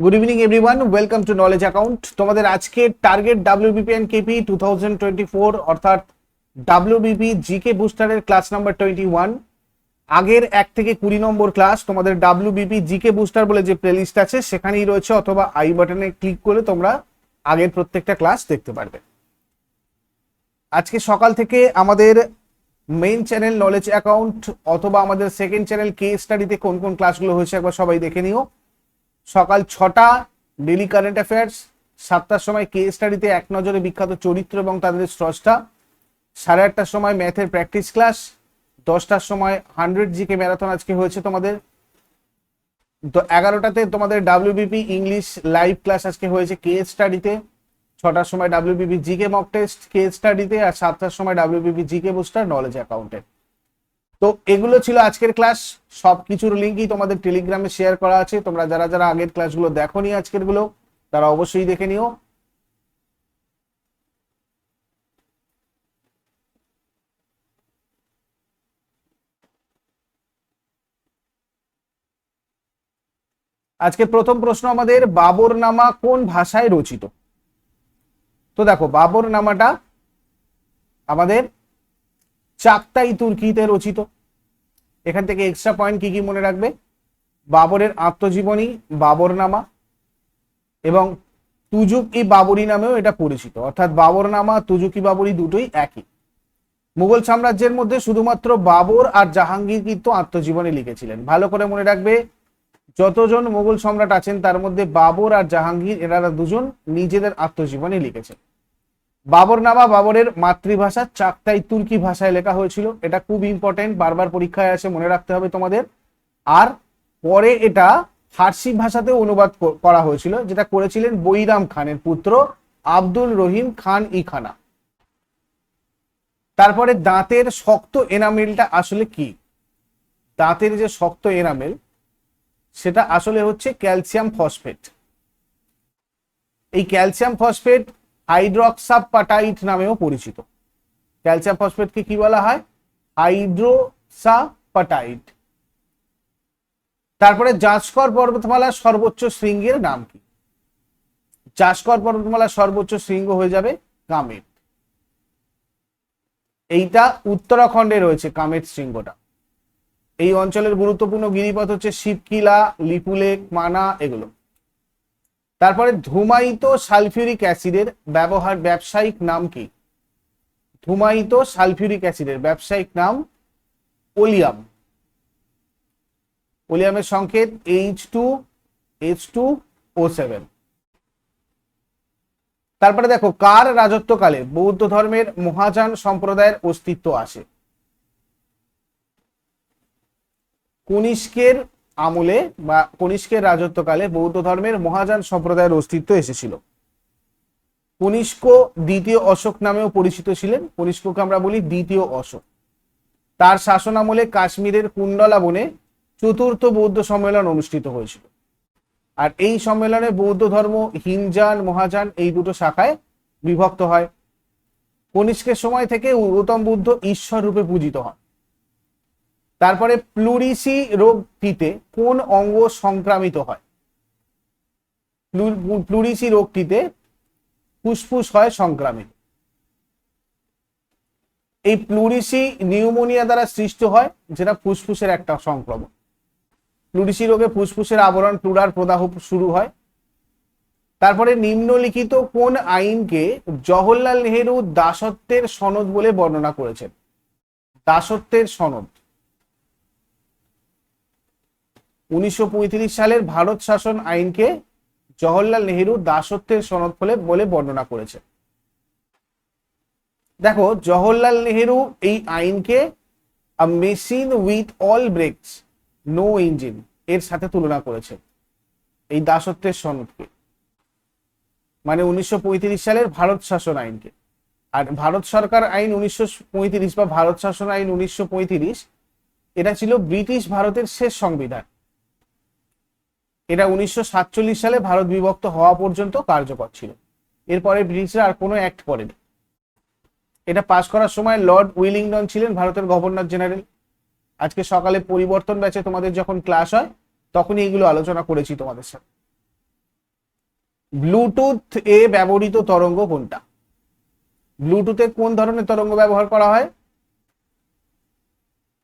Good evening everyone welcome to knowledge account তোমাদের আজকে target WBP and KP two thousand twenty four অর্থাৎ WBP GK বুস্টারের class number twenty one আগের এক থেকে কুড়ি নম্বর ক্লাস তোমাদের ডাব্লিউবিপি জিকে বুস্টার বলে যে প্লেলিস্ট আছে, সেখানেই রয়েছে অথবা আই বাটনে ক্লিক করে তোমরা আগের প্রত্যেকটা ক্লাস দেখতে পারবে। আজকে সকাল থেকে আমাদের মেইন চ্যানেল নলেজ অ্যাকাউন্ট অথবা আমাদের সেকেন্ড চ্যানেল কে স্টাডিতে কোন কোন ক্লাসগুলো হয়েছে একবার সবাই দেখে নিও। সকাল ছটা ডেলি কারেন্ট অ্যাফেয়ার্স সাতটার সময় কে স্টাডিতে এক নজরে বিখ্যাত চরিত্র এবং তাদের স্রষ্টা। সাড়ে আটটার সময় ম্যাথের প্র্যাকটিস ক্লাস দশটার সময় হান্ড্রেড জিকে ম্যারাথন আজকে হয়েছে তোমাদের। এগারোটাতে তোমাদের ডাব্লিউবিপি ইংলিশ লাইভ ক্লাস আজকে হয়েছে কে স্টাডিতে ছটার সময় ডাব্লিউবিপি জিকে মক টেস্ট কে স্টাডিতে আর সাতটার সময় ডাব্লিউবিপি জিকে বুস্টার নলেজ অ্যাকাউন্টে তো এগুলো ছিল আজকের ক্লাস সব কিছুর লিঙ্কই তোমাদের টেলিগ্রামে শেয়ার করা আছে। তোমরা যারা যারা আগের ক্লাসগুলো দেখোনি আজকেরগুলো, তারা অবশ্যই দেখে নিও। আজকে প্রথম প্রশ্ন আমাদের, বাবর নামা কোন ভাষায় রচিত? তো দেখো, বাবর নামাটা আমাদের চাকতাই তুর্কিতে রচিত। এখান থেকে এক্সট্রা পয়েন্ট কি কি মনে রাখবে? বাবরের আত্মজীবনী, বাবরনামা এবং তুজুক ই বাবরি নামেও এটা পরিচিত। অর্থাৎ বাবরনামা, তুজুকি বাবরি দুটোই একই। মুঘল সাম্রাজ্যের মধ্যে শুধুমাত্র বাবর আর জাহাঙ্গীর কিন্তু আত্মজীবনী লিখেছিলেন। ভালো করে মনে রাখবে, যতজন মুঘল সম্রাট আছেন তার মধ্যে বাবর আর জাহাঙ্গীর, এনারা দুজন নিজেদের আত্মজীবনী লিখেছেন। বাবরনামা বাবরের মাতৃভাষা চাকতাই তুর্কি ভাষায় লেখা হয়েছিল। এটা খুব ইম্পর্টেন্ট বারবার পরীক্ষায় আছে মনে রাখতে হবে তোমাদের। আর পরে এটা ফার্সি ভাষাতেও অনুবাদ করা হয়েছিল, যেটা করেছিলেন বৈরাম খানের পুত্র আব্দুল রহিম খান ই খানা। তারপরে দাঁতের শক্ত এনামেলটা আসলে কি? দাঁতের যে শক্ত এনামেল, সেটা আসলে হচ্ছে ক্যালসিয়াম ফসফেট। এই ক্যালসিয়াম ফসফেট হাইড্রক্সাপাটাইট নামেও পরিচিত। ক্যালসিয়াম ফসফেটকে কি বলা হয়? হাইড্রোসাপাটাইট তারপরে জাসকর পর্বতমালার সর্বোচ্চ শৃঙ্গের নাম কি? জাসকর পর্বতমালার সর্বোচ্চ শৃঙ্গ হয়ে যাবে কামেট। এইটা উত্তরাখণ্ডে রয়েছে কামেট শৃঙ্গটা। এই অঞ্চলের গুরুত্বপূর্ণ গিরিপথ হচ্ছে শিবকিলা লিপুলেক মানা, এগুলো। তারপরে ধুমায়িত সালফিউরিক অ্যাসিডের ব্যবহার, ব্যবসায়িক নাম কি? ধুমায়িত সালফিউরিক অ্যাসিডের ব্যবসায়িক নাম ওলিয়াম। ওলিয়ামের সংকেত H two H two O seven তারপরে দেখো, কার রাজত্বকালে বৌদ্ধ ধর্মের মহাযান সম্প্রদায়ের অস্তিত্ব আসে? কনিষ্কের আমলে বা কনিষ্কের রাজত্বকালে বৌদ্ধ ধর্মের মহাযান সম্প্রদায়ের অস্তিত্ব এসেছিল। কনিষ্ক দ্বিতীয় অশোক নামেও পরিচিত ছিলেন। কনিষ্ককে আমরা বলি দ্বিতীয় অশোক। তার শাসন আমলে কাশ্মীরের কুণ্ডলা বনে চতুর্থ বৌদ্ধ সম্মেলন অনুষ্ঠিত হয়েছিল। আর এই সম্মেলনে বৌদ্ধ ধর্ম হিনজান মহাযান এই দুটো শাখায় বিভক্ত হয়। কনিষ্কের সময় থেকে গৌতম বুদ্ধ ঈশ্বর রূপে পূজিত হন। তারপরে প্লুরিসি রোগটিতে কোন অঙ্গ সংক্রামিত হয়? প্লু- প্লুরিসি রোগটিতে ফুসফুস হয় সংক্রামিত। এই প্লুরিসি নিউমোনিয়া দ্বারা সৃষ্ট হয়, যেটা ফুসফুসের একটা সংক্রমণ। প্লুরিসি রোগে ফুসফুসের আবরণ প্লুরার প্রদাহ শুরু হয়। তারপরে নিম্নলিখিত কোন আইনকে জওহরলাল নেহেরু দাসত্বের সনদ বলে বর্ণনা করেছেন? দাসত্বের সনদ। উনিশশো পঁয়ত্রিশ সালের ভারত শাসন আইনকে জওহরলাল নেহেরু দাসত্বের সনদ ফলে বলে বর্ণনা করেছে। দেখো, জওহরলাল নেহেরু এই আইনকে machine with all brakes no engine এর সাথে তুলনা করেছে, এই দাসত্বের সনদকে। মানে উনিশশো পঁয়ত্রিশ সালের ভারত শাসন আইনকে। আর ভারত সরকার আইন উনিশশো পঁয়ত্রিশ বা ভারত শাসন আইন উনিশশো পঁয়ত্রিশ, এটা ছিল ব্রিটিশ ভারতের শেষ সংবিধান। এটা উনিশশো সাতচল্লিশ সালে ভারত বিভক্ত হওয়া পর্যন্ত কার্যকর ছিল। এরপরে ব্রিটিশরা আর কোনো অ্যাক্ট করেনি। এটা পাশ করার সময় লর্ড উইলিংডন ছিলেন ভারতের গভর্নর জেনারেল আজকে সকালে পরিবর্তন ব্যাচে তোমাদের যখন ক্লাস হয়, তখনই এগুলো আলোচনা করেছি তোমাদের সাথে। ব্লুটুথ এ ব্যবহৃত তরঙ্গ কোনটা? ব্লুটুথে কোন ধরনের তরঙ্গ ব্যবহার করা হয়?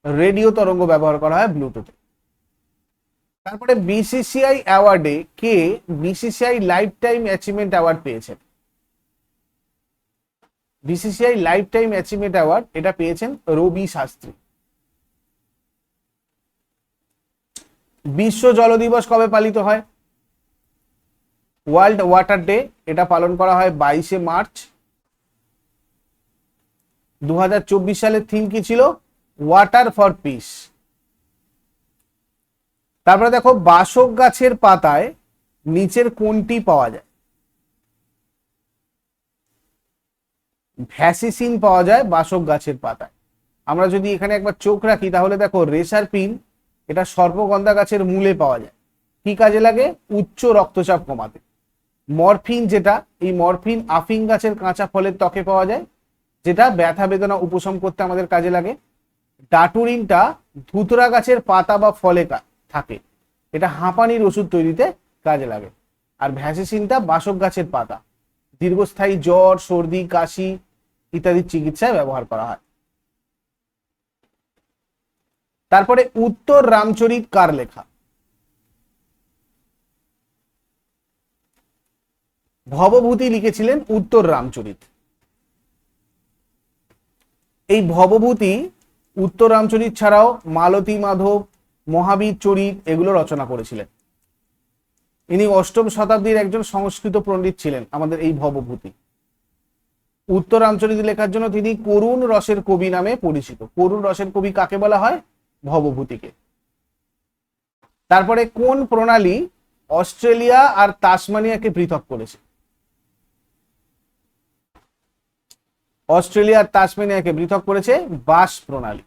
রেডিও তরঙ্গ ব্যবহার করা হয় ব্লুটুথে। তারপরে বিসিসিআই অ্যাওয়ার্ডে কে BCCI lifetime achievement award পেয়েছেন BCCI lifetime achievement award এটা পেয়েছেন রবি শাস্ত্রী। বিশ্ব জল দিবস কবে পালিত হয়? ওয়ার্ল্ড ওয়াটার ডে এটা পালন করা হয় বাইশে মার্চ। দু হাজার চব্বিশ সালের থিম কি ছিল? ওয়াটার ফর পিস তারপরে দেখো বাসক গাছের পাতায় নিচের কোনটি পাওয়া যায়। ভ্যাসিসিন পাওয়া যায় বাসক গাছের পাতায়। আমরা যদি এখানে একবার চোখ রাখি, তাহলে দেখো রেসার পিন এটা সর্পগন্ধা গাছের মূলে পাওয়া যায়। কি কাজে লাগে? উচ্চ রক্তচাপ কমাতে। মরফিন যেটা, এই মরফিন আফিং গাছের কাঁচা ফলের ত্বকে পাওয়া যায়, যেটা ব্যথা বেদনা উপশম করতে আমাদের কাজে লাগে। ডাটুরিনটা ধুতরা গাছের পাতা বা ফলে কা- থাকে। এটা হাঁপানির ওষুধ তৈরিতে কাজে লাগে। আর ভ্যাসিসিনটা বাসক গাছের পাতা। দীর্ঘস্থায়ী জ্বর, সর্দি, কাশি ইত্যাদি চিকিৎসায় ব্যবহার করা হয়। তারপরে উত্তর রামচরিত কার লেখা? ভবভূতি লিখেছিলেন উত্তর রামচরিত। এই ভবভূতি উত্তর রামচরিত ছাড়াও মালতী মাধব মহাবীর চরিত এগুলো রচনা করেছিলেন। ইনি অষ্টম শতাব্দীর একজন সংস্কৃত পণ্ডিত ছিলেন আমাদের এই ভবভূতি। উত্তর রামচরিত লেখার জন্য তিনি করুণ রসের কবি নামে পরিচিত। করুণ রসের কবি কাকে বলা হয়? ভবভূতিকে। তারপরে কোন প্রণালী অস্ট্রেলিয়া আর তাসমানিয়াকে পৃথক করেছে? অস্ট্রেলিয়া আর তাসমানিয়াকে পৃথক করেছে বাস প্রণালী।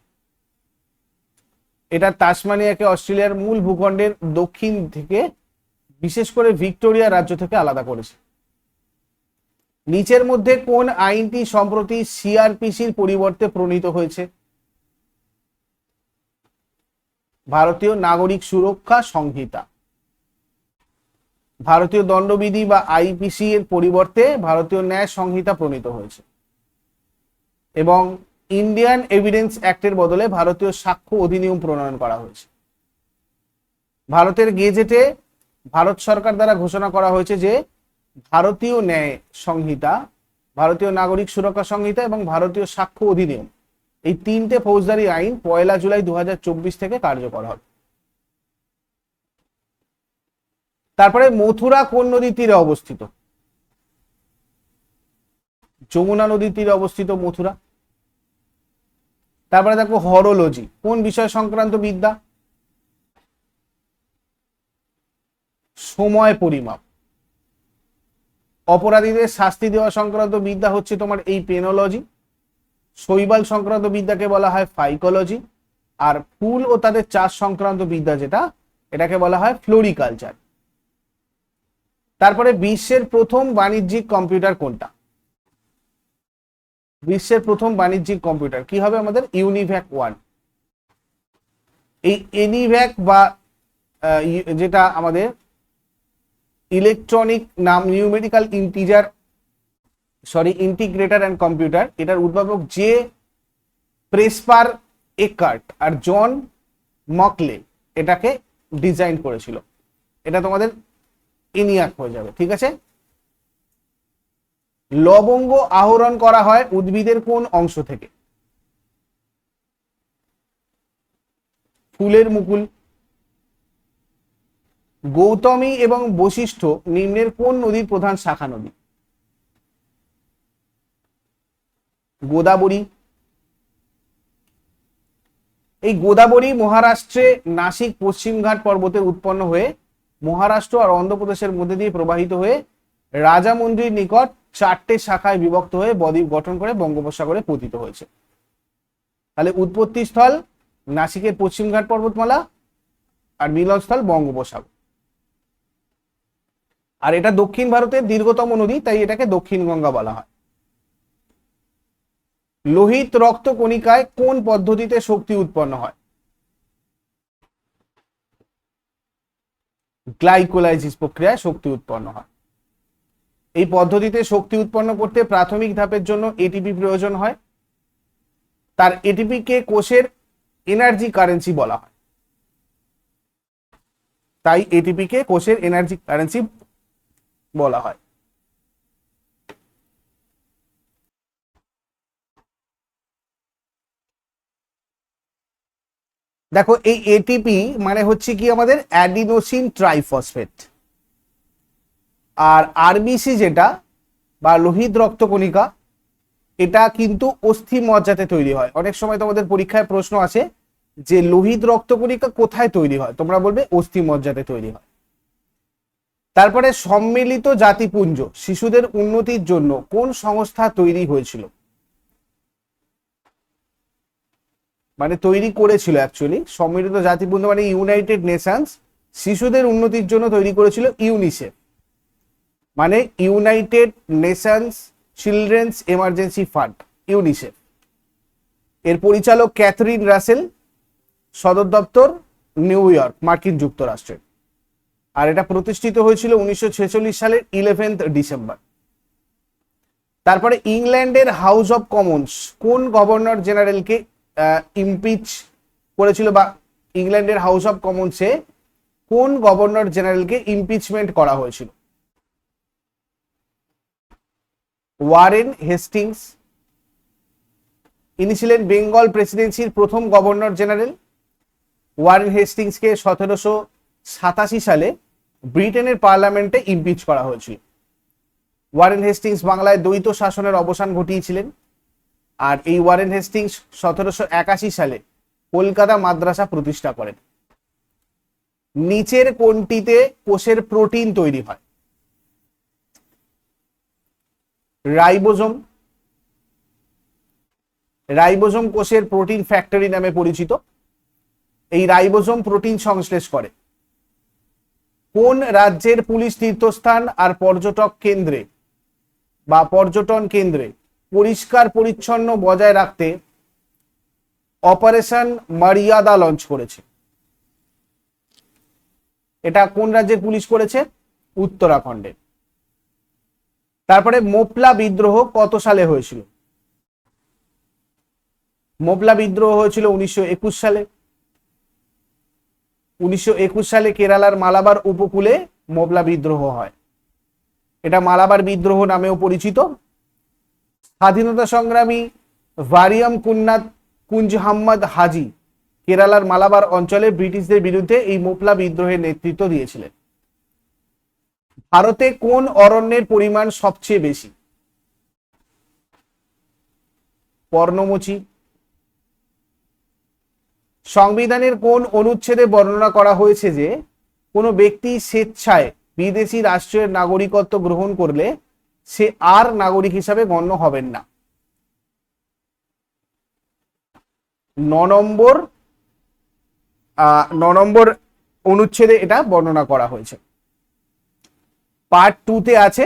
এটা তাসমানিয়াকে অস্ট্রেলিয়ার মূল ভূখণ্ডের দক্ষিণ থেকে, বিশেষ করে ভিক্টোরিয়া রাজ্য থেকে আলাদা করেছে। নিচের মধ্যে কোন আইনটি সম্প্রতি সিআরপিসির পরিবর্তে প্রণীত হয়েছে? ভারতীয় নাগরিক সুরক্ষা সংহিতা। ভারতীয় দণ্ডবিধি বা আইপিসি এর পরিবর্তে ভারতীয় ন্যায় সংহিতা প্রণীত হয়েছে। এবং ইন্ডিয়ান এভিডেন্স অ্যাক্টের বদলে ভারতীয় সাক্ষ্য অধিনিয়ম প্রণয়ন করা হয়েছে। ভারতের গেজেটে ভারত সরকার দ্বারা ঘোষণা করা হয়েছে যে ভারতীয় ন্যায় সংহিতা, ভারতীয় নাগরিক সুরক্ষা সংহিতা এবং ভারতীয় সাক্ষ্য অধিনিয়ম এই তিনটে ফৌজদারি আইন পয়লা জুলাই দু হাজার চব্বিশ থেকে কার্যকর হবে। তারপরে মথুরা কোন নদীর তীরে অবস্থিত? যমুনা নদীর তীরে অবস্থিত মথুরা। তারপরে দেখো হরোলজি কোন বিষয় সংক্রান্ত বিদ্যা? সময় পরিমাপ। অপরাধীদের শাস্তি দেওয়া সংক্রান্ত বিদ্যা হচ্ছে তোমার এই পেনোলজি শৈবাল সংক্রান্ত বিদ্যাকে বলা হয় ফাইকোলজি আর ফুল ও তাদের চাষ সংক্রান্ত বিদ্যা যেটা, এটাকে বলা হয় ফ্লোরিকালচার তারপরে বিশ্বের প্রথম বাণিজ্যিক কম্পিউটার কোনটা? বিশ্বের প্রথম বাণিজ্যিক কম্পিউটার। কি হবে আমাদের? ইউনিভ্যাক ওয়ান এই এনিভ্যাক বা যেটা আমাদের ইলেকট্রনিক নাম numerical integer sorry integrator and computer এটার উদ্ভাবক যে প্রেসপার একার্ট আর জন মকলে এটাকে ডিজাইন করেছিল। এটা তোমাদের এনিয়াক হয়ে যাবে, ঠিক আছে? লবঙ্গ আহরণ করা হয় উদ্ভিদের কোন অংশ থেকে? ফুলের মুকুল, গৌতমী এবং বশিষ্ঠ নিম্নের কোন নদীর প্রধান শাখা নদী? গোদাবরী। এই গোদাবরী মহারাষ্ট্রে নাসিক পশ্চিমঘাট পর্বতে উৎপন্ন হয়ে মহারাষ্ট্র আর অন্ধ্রপ্রদেশের মধ্যে দিয়ে প্রবাহিত হয়ে রাজামন্দির নিকট চারটে শাখায় বিভক্ত হয়ে বদ্বীপ গঠন করে বঙ্গোপসাগরে পতিত হয়েছে। তাহলে উৎপত্তি স্থল, নাসিকের পশ্চিমঘাট পর্বতমালা আর মিলনস্থল বঙ্গোপসাগর। আর এটা দক্ষিণ ভারতের দীর্ঘতম নদী, তাই এটাকে দক্ষিণ গঙ্গা বলা হয়। লোহিত রক্ত কণিকায় কোন পদ্ধতিতে শক্তি উৎপন্ন হয়? গ্লাইকোলাইসিস প্রক্রিয়ায় শক্তি উৎপন্ন হয়। এই পদ্ধতিতে শক্তি উৎপন্ন করতে প্রাথমিক ধাপের জন্য এটিপি প্রয়োজন হয়। তার এটিপি কে কোষের এনার্জি কারেন্সি বলা হয়। তাই এটিপি কে কোষের এনার্জি কারেন্সি বলা হয়। দেখো, এই এটিপি মানে হচ্ছে কি আমাদের অ্যাডিনোসিন ট্রাইফসফেট। আর আরবিসি যেটা, বা লোহিত রক্তকণিকা, এটা কিন্তু অস্থি মজ্জাতে তৈরি হয়। অনেক সময় তোমাদের পরীক্ষায় প্রশ্ন আছে যে লোহিত রক্তকণিকা কোথায় তৈরি হয়? তোমরা বলবে অস্থি মজ্জাতে তৈরি হয়। তারপরে সম্মিলিত জাতিপুঞ্জ, শিশুদের উন্নতির জন্য কোন সংস্থা তৈরি হয়েছিল? মানে তৈরি করেছিল অ্যাকচুয়ালি সম্মিলিত জাতিপুঞ্জ মানে ইউনাইটেড নেশনস শিশুদের উন্নতির জন্য তৈরি করেছিল ইউনিসেফ। মানে United Nations children's emergency fund UNICEF এর পরিচালক ক্যাথরিন রাসেল, সদর দপ্তর নিউ ইয়র্ক, মার্কিন যুক্তরাষ্ট্রের। আর এটা প্রতিষ্ঠিত হয়েছিল উনিশশো ছেচল্লিশ সালের ইলেভেন্থ ডিসেম্বর তারপরে ইংল্যান্ডের হাউস অফ কমন্স কোন গভর্নর জেনারেলকে ইমপিচ করেছিল বা ইংল্যান্ডের হাউস অফ কমন্সে কোন গভর্নর জেনারেলকে ইমপিচমেন্ট করা হয়েছিল? ওয়ারেন হেস্টিংস, ইনি ছিলেন বেঙ্গল প্রেসিডেন্সির প্রথম গভর্নর জেনারেল। ওয়ারেন হেস্টিংসকে সতেরোশো সাতাশি সালে ব্রিটেনের পার্লামেন্টে ইমপিচ করা হয়েছিল। ওয়ারেন হেস্টিংস বাংলায় দ্বৈত শাসনের অবসান ঘটিয়েছিলেন। আর এই ওয়ারেন হেস্টিংস সতেরোশো একাশি সালে কলকাতা মাদ্রাসা প্রতিষ্ঠা করেন। নিচের কোনটিতে কোষের প্রোটিন তৈরি হয়। রাইবোজোম। রাইবোজোম কোষের প্রোটিন ফ্যাক্টরি নামে পরিচিত। এই রাইবোজোম প্রোটিন সংশ্লেষ করে। কোন রাজ্যের পুলিশ তীর্থস্থান আর পর্যটক কেন্দ্রে বা পর্যটন কেন্দ্রে পরিষ্কার পরিচ্ছন্ন বজায় রাখতে অপারেশন মারিয়াদা লঞ্চ করেছে? এটা কোন রাজ্যের পুলিশ করেছে? উত্তরাখণ্ডের তারপরে মোপলা বিদ্রোহ কত সালে হয়েছিল? মোপলা বিদ্রোহ হয়েছিল উনিশশো একুশ সালে। উনিশশো একুশ সালে কেরালার মালাবার উপকূলে মোবলা বিদ্রোহ হয়। এটা মালাবার বিদ্রোহ নামেও পরিচিত। স্বাধীনতা সংগ্রামী ভারিয়াম কুন্নাত কুঞ্জ হাম্মদ হাজি কেরালার মালাবার অঞ্চলে ব্রিটিশদের বিরুদ্ধে এই মোপলা বিদ্রোহের নেতৃত্ব দিয়েছিলেন। ভারতে কোন অরণ্যের পরিমাণ সবচেয়ে বেশি? পর্ণমোচী। সংবিধানের কোন অনুচ্ছেদে বর্ণনা করা হয়েছে যে, কোনো ব্যক্তি স্বেচ্ছায় বিদেশি রাষ্ট্রের নাগরিকত্ব গ্রহণ করলে সে আর নাগরিক হিসাবে গণ্য হবেন না। ন নম্বর ন নম্বর অনুচ্ছেদে এটা বর্ণনা করা হয়েছে। পার্ট টুতে আছে।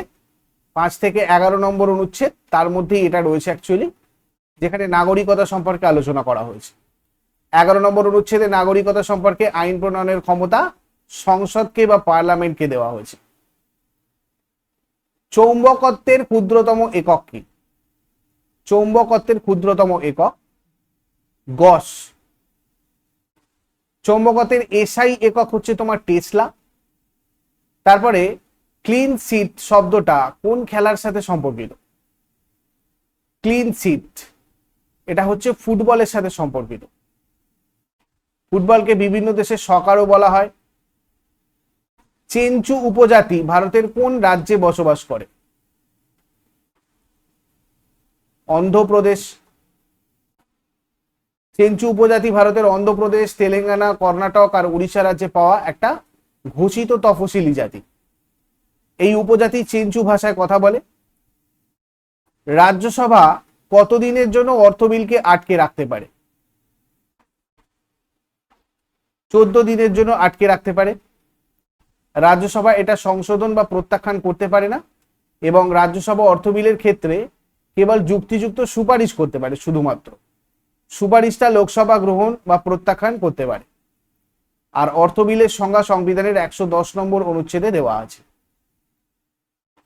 পাঁচ থেকে এগারো নম্বর অনুচ্ছেদ, তার মধ্যেই এটা রয়েছে অ্যাকচুয়ালি যেখানে নাগরিকতা সম্পর্কে আলোচনা করা হয়েছে। এগারো নম্বর অনুচ্ছেদে নাগরিকতা সম্পর্কে আইন প্রণয়নের ক্ষমতা সংসদকে বা পার্লামেন্টকে দেওয়া হয়েছে। চৌম্বকত্বের ক্ষুদ্রতম একক কি? চৌম্বকত্বের ক্ষুদ্রতম একক গস। চৌম্বকত্বের এসআই একক হচ্ছে তোমার টেসলা। তারপরে ক্লিন সিট শব্দটা কোন খেলার সাথে সম্পর্কিত? ক্লিন সিট এটা হচ্ছে ফুটবলের সাথে সম্পর্কিত। ফুটবলকে বিভিন্ন দেশে সকারও বলা হয়। চেঞ্চু উপজাতি ভারতের কোন রাজ্যে বসবাস করে? অন্ধ্রপ্রদেশ। চেঞ্চু উপজাতি ভারতের অন্ধ্রপ্রদেশ, তেলেঙ্গানা, কর্ণাটক আর উড়িষ্যা রাজ্যে পাওয়া একটা ঘোষিত তফসিলি জাতি। এই উপজাতি চেঞ্চু ভাষায় কথা বলে? রাজ্যসভা কতদিনের জন্য অর্থ বিলকে আটকে রাখতে পারে? চোদ্দ দিনের জন্য আটকে রাখতে পারে। রাজ্যসভা এটা সংশোধন বা প্রত্যাখ্যান করতে পারে না এবং রাজ্যসভা অর্থ বিলের ক্ষেত্রে কেবল যুক্তিযুক্ত সুপারিশ করতে পারে শুধুমাত্র। সুপারিশটা লোকসভা গ্রহণ বা প্রত্যাখ্যান করতে পারে। আর অর্থ বিলের সংজ্ঞা সংবিধানের একশো দশ নম্বর অনুচ্ছেদে দেওয়া আছে।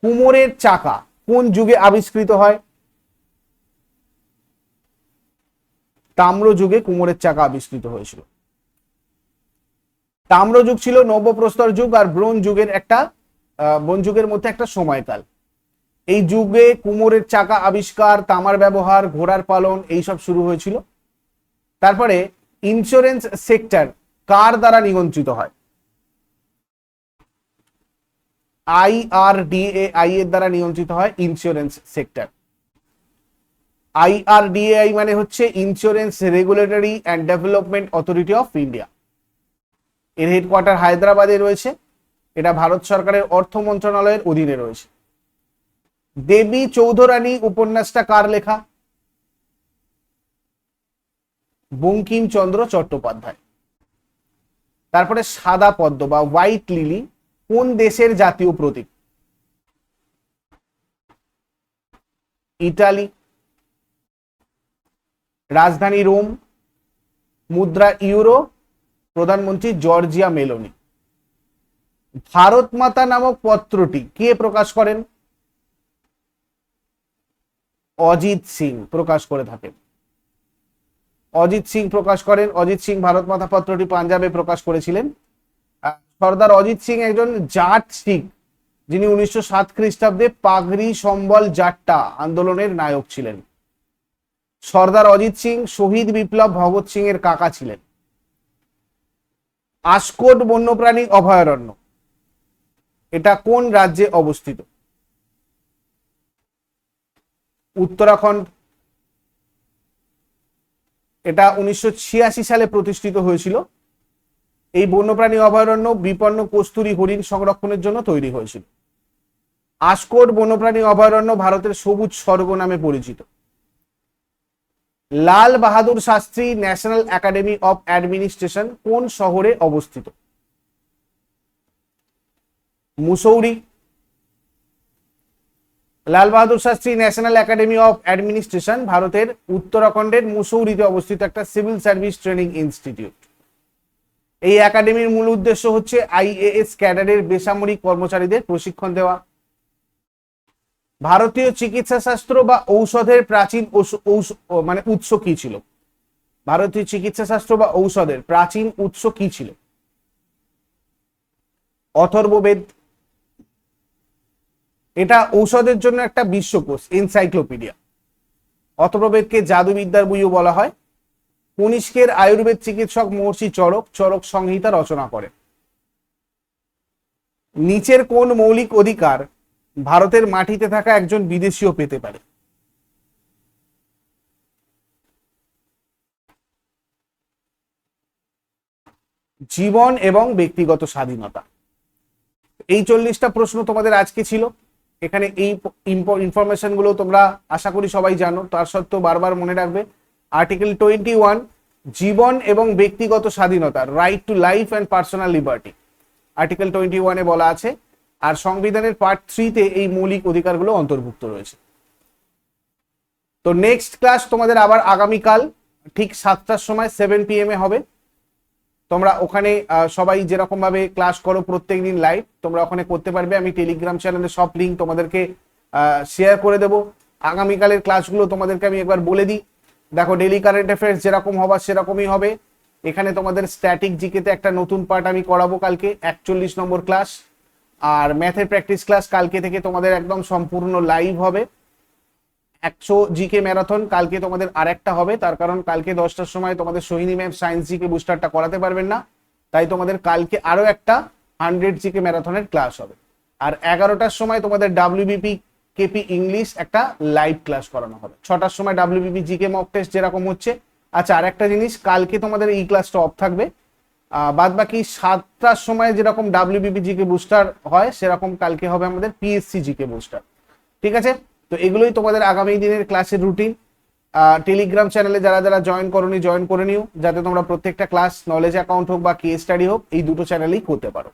কুমোরের চাকা কোন যুগে আবিষ্কৃত হয়? তাম্র যুগে কুমোরের চাকা আবিষ্কৃত হয়েছিল। তাম্র যুগ ছিল নবপ্রস্তর যুগ আর ব্রোঞ্জ যুগের একটা ব্রোঞ্জ যুগের মধ্যে একটা সময়কাল। এই যুগে কুমোরের চাকা আবিষ্কার, তামার ব্যবহার, ঘোড়ার পালন এইসব শুরু হয়েছিল। তারপরে ইন্স্যুরেন্স সেক্টর কার দ্বারা নিয়ন্ত্রিত হয়? আইআরডিএআই এর দ্বারা নিয়ন্ত্রিত হয় ইন্স্যুরেন্স সেক্টর আইআরডিএআই মানে হচ্ছে insurance regulatory and development authority of India এর হেডকোয়ার্টার হায়দ্রাবাদে রয়েছে। এটা ভারত সরকারের অর্থ মন্ত্রণালয়ের অধীনে রয়েছে। দেবী চৌধুরানী উপন্যাসটা কার লেখা? বঙ্কিমচন্দ্র চট্টোপাধ্যায়। তারপরে সাদা পদ্ম বা হোয়াইট লিলি কোন দেশের জাতীয় প্রতীক? ইটালি, রাজধানী রোম, মুদ্রা ইউরো, প্রধানমন্ত্রী জর্জিয়া মেলোনি। ভারত মাতা নামক পত্রটি কে প্রকাশ করেন? অজিত সিং প্রকাশ করে থাকেন। অজিত সিং প্রকাশ করেন। অজিত সিং ভারত মাতা পত্রটি পাঞ্জাবে প্রকাশ করেছিলেন। সর্দার অজিত সিং একজন জাট শিখ, যিনি উনিশশো সাত খ্রিস্টাব্দে পাগড়ি সম্বল জাট্টা আন্দোলনের নায়ক ছিলেন। সর্দার অজিত সিং শহীদ বিপ্লব ভগৎ সিং এর কাকা ছিলেন। আসকোট বন্যপ্রাণী অভয়ারণ্য, এটা কোন রাজ্যে অবস্থিত? উত্তরাখণ্ড, এটা উনিশশো ছিয়াশি সালে প্রতিষ্ঠিত হয়েছিল। এই বন্যপ্রাণী অভয়ারণ্য বিপন্ন কস্তুরী হরিণ সংরক্ষণের জন্য তৈরি হয়েছিল। আসকোট বন্যপ্রাণী অভয়ারণ্য ভারতের সবুজ স্বর্গ নামে পরিচিত। Lal Bahadur Shastri national academy of administration কোন শহরে অবস্থিত? Mussoorie. Lal Bahadur Shastri national academy of administration ভারতের উত্তরাখণ্ডের মুসৌরিতে অবস্থিত একটা সিভিল সার্ভিস ট্রেনিং ইনস্টিটিউট। এই একাডেমির মূল উদ্দেশ্য হচ্ছে আইএএস ক্যাডারের বেসামরিক কর্মচারীদের প্রশিক্ষণ দেওয়া। ভারতীয় চিকিৎসা শাস্ত্র বা ঔষধের প্রাচীন মানে উৎস কি ছিল? ভারতীয় চিকিৎসা শাস্ত্র বা ঔষধের প্রাচীন উৎস কি ছিল? অথর্ববেদ এটা ঔষধের জন্য একটা বিশ্বকোষ এনসাইক্লোপিডিয়া। অথর্ববেদকে জাদুবিদ্যার বইও বলা হয়। কনিষ্কের আয়ুর্বেদ চিকিৎসক মহর্ষি চরক চরক সংহিতা রচনা করে নিচের কোন মৌলিক অধিকার ভারতের মাটিতে থাকা একজন বিদেশিও পেতে পারে? জীবন এবং ব্যক্তিগত স্বাধীনতা। এই চল্লিশটা প্রশ্ন তোমাদের আজকে ছিল। এখানে এই ইনফরমেশনগুলো তোমরা আশা করি সবাই জানো। তার সত্ত্বেও বারবার মনে রাখবে আর্টিকেল টোয়েন্টি ওয়ান জীবন এবং ব্যক্তিগত স্বাধীনতা right to life and personal liberty article twenty ওয়ানে বলা আছে, আর সংবিধানের পার্ট থ্রিতে এই মৌলিক অধিকারগুলো অন্তর্ভুক্ত রয়েছে। তো নেক্সট ক্লাস তোমাদের আবার আগামীকাল, ঠিক সাতটার সময় সেভেন পিএম এ হবে। তোমরা ওখানে সবাই যেরকম ভাবে ক্লাস করো প্রত্যেক দিন লাইভ তোমরা ওখানে করতে পারবে। আমি টেলিগ্রাম চ্যানেলে সব লিঙ্ক তোমাদেরকে শেয়ার করে দেবো। আগামীকালের ক্লাসগুলো তোমাদেরকে আমি একবার বলে দিই। দেখো ডেলি কারেন্ট অ্যাফেয়ার্স যেরকম হবার সেরকমই হবে। এখানে তোমাদের স্ট্যাটিক জিকেতে একটা নতুন পার্ট আমি করাবো কালকে, একচল্লিশ নম্বর ক্লাস আর ম্যাথের প্র্যাকটিস ক্লাস কালকে থেকে তোমাদের একদম সম্পূর্ণ লাইভ হবে। একশো জিকে ম্যারাথন কালকে তোমাদের আরেকটা হবে, তার কারণ কালকে দশটার সময় তোমাদের সোহিনী ম্যাম সায়েন্স জিকে বুস্টারটা করাতে পারবেন না। তাই তোমাদের কালকে আরও একটা হান্ড্রেড জিকে ম্যারাথনের ক্লাস হবে। আর এগারোটার সময় তোমাদের ডাব্লিউবিপি কেপি ইংলিশ একটা লাইভ ক্লাস করানো হবে। ছটার সময় ডাব্লিউবিপি জিকে মক টেস্ট যেরকম হচ্ছে। আচ্ছা আর একটা জিনিস, কালকে তোমাদের এই ক্লাসটা অফ থাকবে। বাদ বাকি সাতটার সময় যেরকম ডাব্লিউবিপি জিকে বুস্টার হয়, সেরকম কালকে হবে আমাদের পিএসসি জিকে বুস্টার ঠিক আছে? তো এগুলোই তোমাদের আগামী দিনের ক্লাসের রুটিন টেলিগ্রাম চ্যানেলে যারা যারা জয়েন করনি জয়েন করে নিও। যাতে তোমরা প্রত্যেকটা ক্লাস নলেজ অ্যাকাউন্ট হোক বা কেস স্টাডি হোক, এই দুটো চ্যানেলেই করতে পারো।